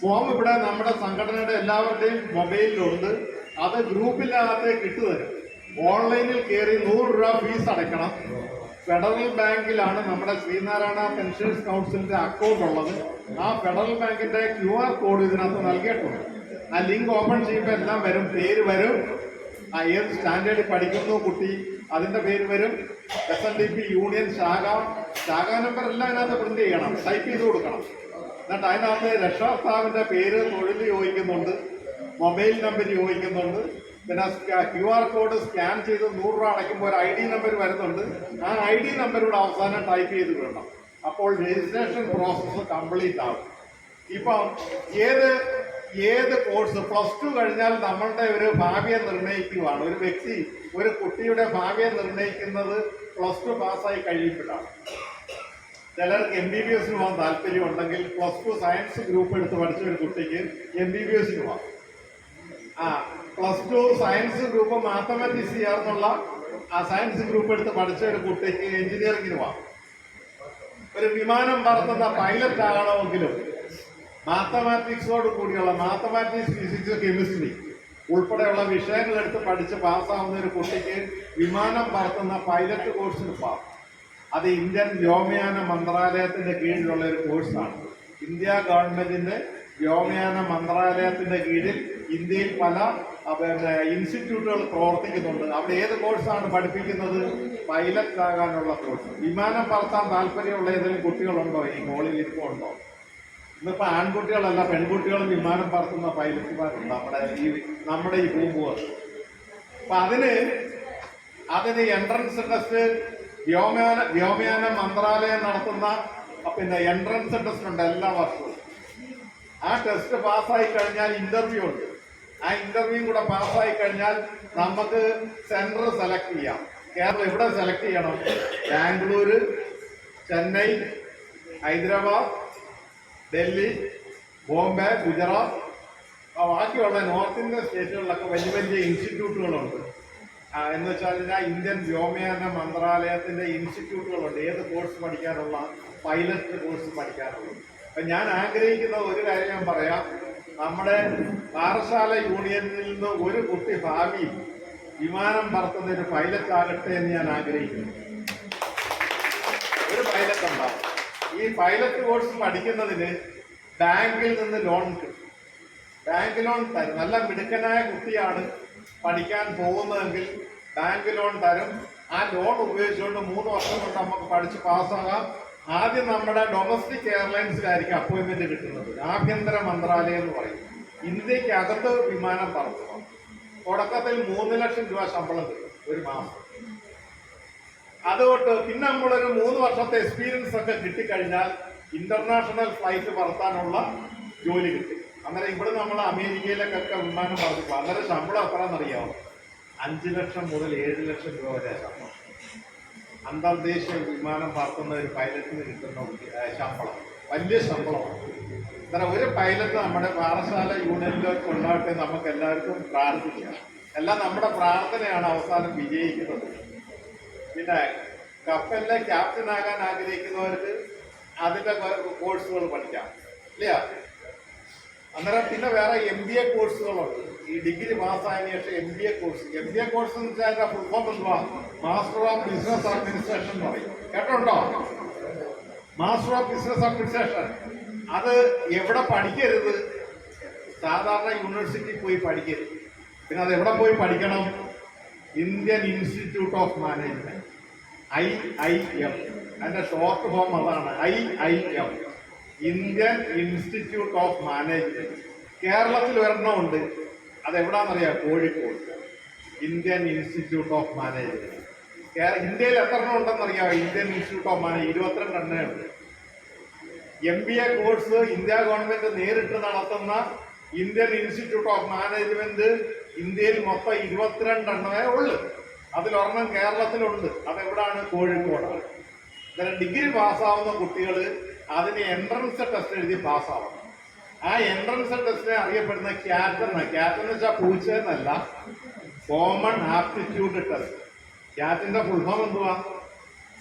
Form ഇവിടെ നമ്മുടെ സംഘടനയുടെ എല്ലാവരുടെയും മൊബൈലിലുണ്ട്. അത് ഗ്രൂപ്പിനകത്തേക്ക് കിട്ടുതരും തരും ഓൺലൈനിൽ കയറി നൂറ് രൂപ ഫീസ് അടയ്ക്കണം. ഫെഡറൽ ബാങ്കിലാണ് നമ്മുടെ ശ്രീനാരായണ പെൻഷൻസ് കൗൺസിലിന്റെ അക്കൗണ്ട് ഉള്ളത്. ആ ഫെഡറൽ ബാങ്കിന്റെ ക്യു ആർ കോഡ് ഇതിനകത്ത് നൽകിയിട്ടുണ്ട്. ആ ലിങ്ക് ഓപ്പൺ ചെയ്യുമ്പോൾ എല്ലാം വരും. പേര് വരും. ആ ഏത് സ്റ്റാൻഡേർഡിൽ പഠിക്കുന്നു കുട്ടി അതിന്റെ പേര് വരും. S N D P union ശാഖ. ശാഖാ നമ്പർ എല്ലാം അതിനകത്ത് പ്രിന്റ് ചെയ്യണം. ടൈപ്പ് ചെയ്ത് കൊടുക്കണം. എന്നിട്ട് അതിനകത്ത് രക്ഷാസ്ഥാവിന്റെ പേര് തൊഴിൽ ചോദിക്കുന്നുണ്ട് മൊബൈൽ നമ്പർ ചോദിക്കുന്നുണ്ട് പിന്നെ ക്യു ആർ കോഡ് സ്കാൻ ചെയ്ത് നൂറ് രൂപ അടയ്ക്കുമ്പോൾ ഒരു ഐ ഡി നമ്പർ വരുന്നുണ്ട്. ആ ഐ ഡി നമ്പർ അവസാനം ടൈപ്പ് ചെയ്ത് വിടണം. അപ്പോൾ രജിസ്ട്രേഷൻ പ്രോസസ്സ് കംപ്ലീറ്റ് ആകും ഇപ്പം ഏത് ഏത് കോഴ്സ് പ്ലസ് ടു കഴിഞ്ഞാൽ നമ്മളുടെ ഒരു ഭാവിയെ നിർണയിക്കുവാണ്. ഒരു വ്യക്തി ഒരു കുട്ടിയുടെ ഭാവിയെ നിർണയിക്കുന്നത് പ്ലസ് ടു പാസ്സായി കഴിയുമ്പോഴാണ്. ചിലർക്ക് എം ബി ബി എസിന് പോകാൻ താല്പര്യം ഉണ്ടെങ്കിൽ പ്ലസ് ടു സയൻസ് ഗ്രൂപ്പ് എടുത്ത് പഠിച്ച ഒരു കുട്ടിക്ക് എം ബി ബി എസിന് പോകാം ആ plus two science group mathematics ചെയ്യാറുള്ള ആ സയൻസ് ഗ്രൂപ്പ് എടുത്ത് പഠിച്ച ഒരു കുട്ടിക്ക് എഞ്ചിനീയറിംഗിന് പോവാം ഒരു വിമാനം പറത്തുന്ന പൈലറ്റ് ആകണമെങ്കിലും മാത്തമാറ്റിക്സോട് കൂടിയുള്ള മാത്തമാറ്റിക്സ് ഫിസിക്സ് കെമിസ്ട്രി ഉൾപ്പെടെയുള്ള വിഷയങ്ങൾ എടുത്ത് പഠിച്ച് പാസ്സാവുന്ന ഒരു കുട്ടിക്ക് വിമാനം പറത്തുന്ന പൈലറ്റ് കോഴ്സിന് പോകാം അത് ഇന്ത്യൻ വ്യോമയാന മന്ത്രാലയത്തിന്റെ കീഴിലുള്ള ഒരു കോഴ്സാണ്. ഇന്ത്യ ഗവൺമെന്റിന്റെ വ്യോമയാന മന്ത്രാലയത്തിന്റെ കീഴിൽ ഇന്ത്യയിൽ പല പിന്നെ ഇൻസ്റ്റിറ്റ്യൂട്ടുകൾ പ്രവർത്തിക്കുന്നുണ്ട്. അവിടെ ഏത് കോഴ്സാണ് പഠിപ്പിക്കുന്നത്? പൈലറ്റ് ആകാനുള്ള കോഴ്സ്. വിമാനം പറത്താൻ താല്പര്യമുള്ള ഏതെങ്കിലും കുട്ടികളുണ്ടോ? ഈ ഹോളിൽ ഇരിപ്പുണ്ടോ? ഇന്നിപ്പോ ആൺകുട്ടികളല്ല പെൺകുട്ടികളും വിമാനം പറത്തുന്ന പൈലറ്റുമാരുണ്ട് നമ്മുടെ ഈ നമ്മുടെ ഈ ഭൂമുഖത്ത്. അപ്പൊ അതിന് അതിന് എൻട്രൻസ് ടെസ്റ്റ് വ്യോമയാന വ്യോമയാന മന്ത്രാലയം നടത്തുന്ന പിന്നെ എൻട്രൻസ് ടെസ്റ്റ് ഉണ്ട് എല്ലാ വർഷവും. ആ ടെസ്റ്റ് പാസ്സായി കഴിഞ്ഞാൽ ഇന്റർവ്യൂ ഉണ്ട്. ആ ഇന്റർവ്യൂ കൂടെ പാസ്സായി കഴിഞ്ഞാൽ നമുക്ക് സെന്റർ സെലക്ട് ചെയ്യാം. കേരളം എവിടെ സെലക്ട് ചെയ്യണം? ബാംഗ്ലൂര് ചെന്നൈ ഹൈദരാബാദ് ഡൽഹി ബോംബെ ഗുജറാത്ത്. ബാക്കിയുള്ള നോർത്ത് ഇന്ത്യൻ സ്റ്റേറ്റുകളിലൊക്കെ വലിയ വലിയ ഇൻസ്റ്റിറ്റ്യൂട്ടുകളുണ്ട് എന്ന് വെച്ചാൽ കഴിഞ്ഞാൽ ഇന്ത്യൻ വ്യോമയാന മന്ത്രാലയത്തിന്റെ ഇൻസ്റ്റിറ്റ്യൂട്ടുകളുണ്ട്. ഏത് കോഴ്സ് പഠിക്കാനുള്ള പൈലറ്റ് കോഴ്സ് പഠിക്കാനുള്ളത് അപ്പൊ ഞാൻ ആഗ്രഹിക്കുന്ന ഒരു കാര്യം ഞാൻ പറയാം. നമ്മുടെ പാറശാല യൂണിയനിൽ നിന്ന് ഒരു കുട്ടി ഭാവി വിമാനം പറത്തുന്ന ഒരു പൈലറ്റ് ആകട്ടെ എന്ന് ഞാൻ ആഗ്രഹിക്കുന്നു. ഒരു പൈലറ്റ് ഉണ്ടാവും ഈ പൈലറ്റ് കോഴ്സ് പഠിക്കുന്നതിന് ബാങ്കിൽ നിന്ന് ലോൺ കിട്ടും. ബാങ്ക് ലോൺ തരും. നല്ല മിടുക്കനായ കുട്ടിയാണ്. പഠിക്കാൻ പോകുന്നതെങ്കിൽ ബാങ്ക് ലോൺ തരും. ആ ലോൺ ഉപയോഗിച്ചുകൊണ്ട് മൂന്ന് വർഷം കൊണ്ട് നമുക്ക് പഠിച്ച് പാസ്സാകാം. ആദ്യം നമ്മുടെ ഡൊമസ്റ്റിക് എയർലൈൻസിലായിരിക്കും അപ്പോയിന്റ്മെന്റ് കിട്ടുന്നത്. ആഭ്യന്തര മന്ത്രാലയം എന്ന് പറയും. ഇന്ത്യയ്ക്ക് അകത്ത് വിമാനം പറത്തണം തുടക്കത്തിൽ മൂന്ന് ലക്ഷം രൂപ ശമ്പളം കിട്ടും ഒരു മാസം. അതുകൊണ്ട് പിന്നെ നമ്മളൊരു മൂന്ന് വർഷത്തെ എക്സ്പീരിയൻസ് ഒക്കെ കിട്ടിക്കഴിഞ്ഞാൽ ഇന്റർനാഷണൽ ഫ്ലൈറ്റ് പറത്താനുള്ള ജോലി കിട്ടി. അന്നേരം ഇവിടെ നമ്മൾ അമേരിക്കയിലേക്കൊക്കെ വിമാനം പറത്തിപ്പോ അന്നേരം ശമ്പളം എത്രയാണെന്നറിയാമോ അഞ്ച് ലക്ഷം മുതൽ ഏഴ് ലക്ഷം രൂപ വരെ ശമ്പളം. അന്തർദേശീയ വിമാനം പറത്തുന്ന ഒരു പൈലറ്റിന് കിട്ടുന്ന ശമ്പളം. വലിയ ശമ്പളമാണ്. അന്നേരം ഒരു പൈലറ്റ് നമ്മുടെ പാഠശാല യൂണിയനിലേക്ക് ഉണ്ടാകട്ടെ നമുക്ക് എല്ലാവർക്കും പ്രാർത്ഥിക്കാം. എല്ലാം നമ്മുടെ പ്രാർത്ഥനയാണ് അവസാനം വിജയിക്കുന്നത്. പിന്നെ കപ്പലിലെ ക്യാപ്റ്റൻ ആകാൻ ആഗ്രഹിക്കുന്നവർക്ക് അതിന്റെ കോഴ്സുകൾ പഠിക്കാം. ഇല്ല? അന്നേരം പിന്നെ വേറെ എം ബി എ കോഴ്സുകളുണ്ട് ഈ ഡിഗ്രി പാസ്സായതിനു ശേഷം M B A course M B A course എന്ന് വെച്ചാൽ അതിന്റെ ഫുൾ ഫോം എന്തുവാ? മാസ്റ്റർ ഓഫ് ബിസിനസ് അഡ്മിനിസ്ട്രേഷൻ എന്ന് പറയും. കേട്ടോണ്ടോ മാസ്റ്റർ ഓഫ് ബിസിനസ് അഡ്മിനിസ്ട്രേഷൻ അത് എവിടെ പഠിക്കരുത്? സാധാരണ യൂണിവേഴ്സിറ്റി പോയി പഠിക്കരുത്. പിന്നെ അത് എവിടെ പോയി പഠിക്കണം? Indian institute of management I I M അതിന്റെ ഷോർട്ട് ഫോം അതാണ്. I I M Indian institute of management. കേരളത്തിൽ ഒരെണ്ണമുണ്ട്. അതെവിടാന്നറിയാം Kozhikode. Indian institute of management. ഇന്ത്യയിൽ എത്ര എണ്ണം ഉണ്ടെന്നറിയാമോ? ഇന്ത്യൻ ഇൻസ്റ്റിറ്റ്യൂട്ട് ഓഫ് മാനേജ് ഇരുപത്തിരണ്ട് എണ്ണേ ഉണ്ട് M B A course India government നേരിട്ട് നടത്തുന്ന ഇന്ത്യൻ ഇൻസ്റ്റിറ്റ്യൂട്ട് ഓഫ് മാനേജ്മെന്റ് ഇന്ത്യയിൽ മൊത്തം ഇരുപത്തിരണ്ട് എണ്ണമേ ഉള്ളു. അതിലൊരെണ്ണം കേരളത്തിലുണ്ട്. അതെവിടാണ്? കോഴിക്കോടാണ്. ഡിഗ്രി പാസ്സാവുന്ന കുട്ടികൾ അതിന് എൻട്രൻസ് ടെസ്റ്റ് എഴുതി പാസ്സാവണം ആ എൻട്രൻസ് ടെസ്റ്റിനെ അറിയപ്പെടുന്ന ക്യാറ്റ് എന്ന ക്യാറ്റ് എന്ന് വെച്ചാൽ പൂച്ച എന്നല്ല കോമൺ ആപ്റ്റിറ്റ്യൂഡ് ടെസ്റ്റ് ക്യാറ്റിന്റെ ഫുൾ ഫോം എന്തുവാ?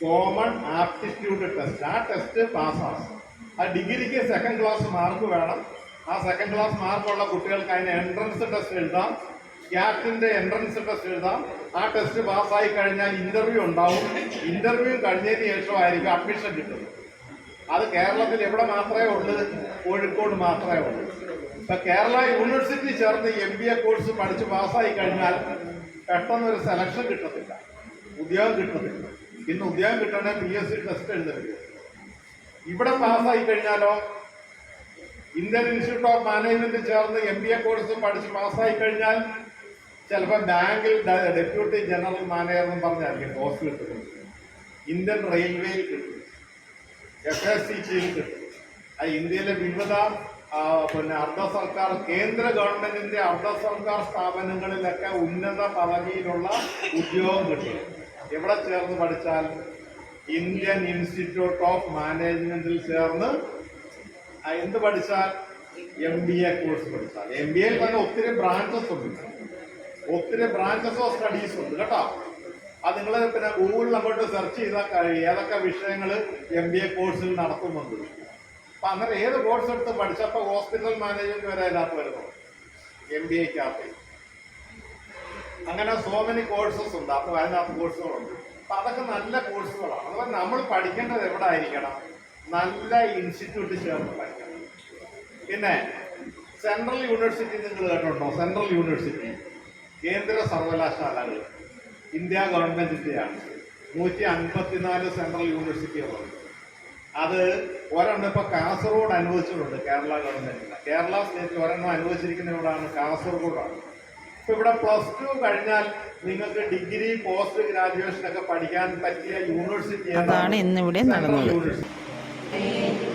കോമൺ ആപ്റ്റിറ്റ്യൂഡ് ടെസ്റ്റ് ആ ടെസ്റ്റ് പാസ്സാവും ആ ഡിഗ്രിക്ക് സെക്കൻഡ് ക്ലാസ് മാർക്ക് വേണം. ആ സെക്കൻഡ് ക്ലാസ് മാർക്കുള്ള കുട്ടികൾക്ക് അതിന് എൻട്രൻസ് ടെസ്റ്റ് എഴുതാം. ക്യാറ്റിന്റെ എൻട്രൻസ് ടെസ്റ്റ് എഴുതാം. ആ ടെസ്റ്റ് പാസ്സായി കഴിഞ്ഞാൽ ഇന്റർവ്യൂ ഉണ്ടാവും. ഇന്റർവ്യൂ കഴിഞ്ഞതിന് ശേഷമായിരിക്കും അഡ്മിഷൻ കിട്ടുന്നത്. അത് കേരളത്തിൽ എവിടെ മാത്രമേ ഉള്ളൂ കോഴിക്കോട് മാത്രമേ ഉള്ളൂ. ഇപ്പൊ കേരള യൂണിവേഴ്സിറ്റി ചേർന്ന് എം ബി എ കോഴ്സ് പഠിച്ച് പാസ്സായി കഴിഞ്ഞാൽ പെട്ടെന്ന് ഒരു സെലക്ഷൻ കിട്ടത്തില്ല. ഉദ്യോഗം കിട്ടത്തില്ല. ഇന്ന് ഉദ്യോഗം കിട്ടണേ പി എസ് സി ടെസ്റ്റ് എഴുതരുത് ഇവിടെ പാസ്സായി കഴിഞ്ഞാലോ? ഇന്ത്യൻ ഇൻസ്റ്റിറ്റ്യൂട്ട് ഓഫ് മാനേജ്മെന്റ് ചേർന്ന് എം ബി എ കോഴ്സ് പഠിച്ച് പാസ്സായി കഴിഞ്ഞാൽ ചിലപ്പോൾ ബാങ്കിൽ ഡെപ്യൂട്ടി ജനറൽ മാനേജർ എന്ന് പറഞ്ഞായിരിക്കും പോസ്റ്റ് കിട്ടുന്നത്. ഇന്ത്യൻ റെയിൽവേയിൽ കിട്ടും. എഫ് എസ് സി ഇന്ത്യയിലെ വിവിധ പിന്നെ അർദ്ധ സർക്കാർ കേന്ദ്ര ഗവൺമെന്റിന്റെ അർദ്ധ സർക്കാർ സ്ഥാപനങ്ങളിലൊക്കെ ഉന്നത പദവിയിലുള്ള ഉദ്യോഗം കിട്ടും. എവിടെ ചേർന്ന് പഠിച്ചാൽ? ഇന്ത്യൻ ഇൻസ്റ്റിറ്റ്യൂട്ട് ഓഫ് മാനേജ്മെന്റിൽ ചേർന്ന് എന്ത് പഠിച്ചാൽ? എം ബി എ കോഴ്സ് പഠിച്ചാൽ. എം ബി എയിൽ തന്നെ ഒത്തിരി ബ്രാഞ്ചസ് ഉണ്ട്. ഒത്തിരി ബ്രാഞ്ചസ് ഓഫ് സ്റ്റഡീസ് ഉണ്ട് കേട്ടോ? അത് നിങ്ങൾ പിന്നെ ഗൂഗിളിൽ അങ്ങോട്ട് സെർച്ച് ചെയ്താൽ കഴിയും ഏതൊക്കെ വിഷയങ്ങൾ എം ബി എ കോഴ്സിൽ നടത്തുന്നുണ്ട്. അപ്പൊ അങ്ങനെ ഏത് കോഴ്സ് എടുത്ത് പഠിച്ചപ്പോൾ ഹോസ്പിറ്റൽ മാനേജ്മെന്റ് വരെ അതിനകത്ത് വരുന്നു. എം ബി എക്കകത്ത് അങ്ങനെ സോ മെനി കോഴ്സസ് ഉണ്ട്. അപ്പോൾ അതിനകത്ത് കോഴ്സുകളുണ്ട് അപ്പൊ അതൊക്കെ നല്ല കോഴ്സുകളാണ് അതുപോലെ നമ്മൾ പഠിക്കേണ്ടത് എവിടെ ആയിരിക്കണം നല്ല ഇൻസ്റ്റിറ്റ്യൂട്ട് ചേർന്ന് പഠിക്കണം. പിന്നെ സെൻട്രൽ യൂണിവേഴ്സിറ്റി നിങ്ങൾ കേട്ടോ സെൻട്രൽ യൂണിവേഴ്സിറ്റി കേന്ദ്ര സർവകലാശാലകൾ ഇന്ത്യ ഗവൺമെന്റിന്റെയാണ് നൂറ്റി അൻപത്തിനാല് സെൻട്രൽ യൂണിവേഴ്സിറ്റികളുണ്ട്. അത് ഒരെണ്ണം ഇപ്പൊ കാസർഗോഡ് അനുവദിച്ചിട്ടുണ്ട് കേരള ഗവൺമെന്റിന്. കേരള സ്റ്റേറ്റിൽ ഒരെണ്ണം അനുവദിച്ചിരിക്കുന്ന ഇവിടാണ് കാസർഗോഡാണ്. ഇപ്പൊ ഇവിടെ പ്ലസ് ടു കഴിഞ്ഞാൽ നിങ്ങൾക്ക് ഡിഗ്രി പോസ്റ്റ് ഗ്രാജുവേഷൻ ഒക്കെ പഠിക്കാൻ പറ്റിയ യൂണിവേഴ്സിറ്റി അതാണ് ഇന്നിവിടെ നടന്നത്. യൂണിവേഴ്സിറ്റി.